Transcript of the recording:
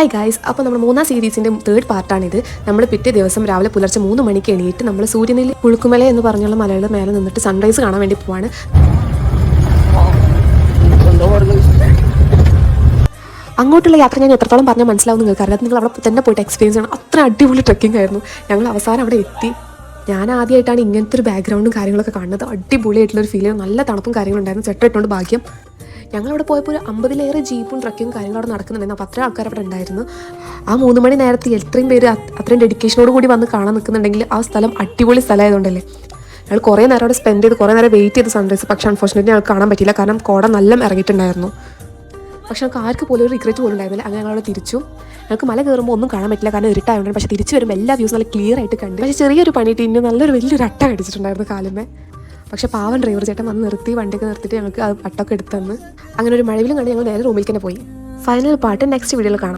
Hi guys അപ്പോൾ നമ്മൾ മൂന്നാം സീരീസിന്റെ തേർഡ് പാർട്ടാണിത്. നമ്മൾ പിറ്റേ ദിവസം രാവിലെ പുലർച്ചെ മൂന്ന് മണിക്ക് എണീറ്റ് നമ്മൾ സൂര്യനിൽ പുഴുക്കുമല എന്ന് പറഞ്ഞുള്ള മലയുടെ മേലെ നിന്നിട്ട് സൺറൈസ് കാണാൻ വേണ്ടി പോവാണ്. അങ്ങോട്ടുള്ള യാത്ര ഞാൻ എത്രത്തോളം പറഞ്ഞാൽ മനസ്സിലാവും നിങ്ങൾക്ക് അറിയാം. നിങ്ങൾ അവിടെ തന്നെ പോയിട്ട് എക്സ്പീരിയൻസ് ചെയ്യണം. അത്ര അടിപൊളി ട്രക്കിംഗ് ആയിരുന്നു. ഞങ്ങൾ അവസാനം അവിടെ എത്തി. ഞാൻ ആദ്യമായിട്ടാണ് ഇങ്ങനത്തെ ഒരു ബാക്ക്ഗ്രൗണ്ടും കാര്യങ്ങളൊക്കെ കാണുന്നത്. അടിപൊളിയായിട്ടുള്ള ഒരു ഫീൽ നല്ല തണുപ്പും കാര്യങ്ങളുണ്ടായിരുന്നു ചെട്ട ഇട്ടുകൊണ്ട് ഭാഗ്യം. ഞങ്ങളവിടെ പോയപ്പോൾ ഒരു അമ്പതിലേറെ ജീപ്പും ട്രക്കും കാര്യങ്ങളും അവിടെ നടക്കുന്നുണ്ടായിരുന്നു. അപ്പോൾ അത്ര ആൾക്കാർ അവിടെ ഉണ്ടായിരുന്നു. ആ മൂന്ന് മണി നേരത്തെ എത്രയും പേര് അത്- അത്രയും ഡെഡിക്കേഷനോട് കൂടി വന്ന് കാണാൻ നിൽക്കുന്നുണ്ടെങ്കിൽ ആ സ്ഥലം അടിപൊളി സ്ഥലമായതുകൊണ്ടല്ലേ? ഞങ്ങൾ കുറേ നേരം അവിടെ സ്പെൻഡ് ചെയ്ത് കുറേ നേരം വെയിറ്റ് ചെയ്ത് സൺറൈസ് പക്ഷേ അൺഫോർച്ചുനേറ്റ്ലി ഞങ്ങൾക്ക് കാണാൻ പറ്റിയില്ല. കാരണം കോട നല്ല ഇറങ്ങിയിട്ടുണ്ടായിരുന്നു. പക്ഷെ ഞങ്ങൾക്ക് ആർക്ക് പോലും ഒരു റിഗ്രറ്റ് പോലും ഉണ്ടായിരുന്നില്ല. അങ്ങനെ ഞങ്ങളവിടെ തിരിച്ചു. ഞങ്ങൾക്ക് മല കയറുമ്പോൾ ഒന്നും കാണാൻ പറ്റില്ല. കാരണം ഇരുട്ടായതുകൊണ്ട് പക്ഷേ തിരിച്ചു വരുമ്പോൾ എല്ലാ വ്യൂസ് നല്ല ക്ലിയർ ആയിട്ട് കണ്ടു. പക്ഷേ ചെറിയൊരു പണിയിട്ട് ഇന്ന് നല്ലൊരു വലിയൊരു അട്ട കടിച്ചിട്ടുണ്ടായിരുന്നു കാലുമേ. പക്ഷെ പാവൻ ഡ്രൈവർ ചേട്ടൻ വന്ന് നിർത്തി വണ്ടിയൊക്കെ നിർത്തിയിട്ട് ഞങ്ങൾക്ക് അത് അട്ടൊക്കെ എടുത്തു അങ്ങനെ ഒരു മഴവിലും കണ്ട് ഞങ്ങൾ നേരെ റൂമിൽ തന്നെ പോയി. ഫൈനൽ പാട്ട് നെക്സ്റ്റ് വീഡിയോയിൽ കാണാം.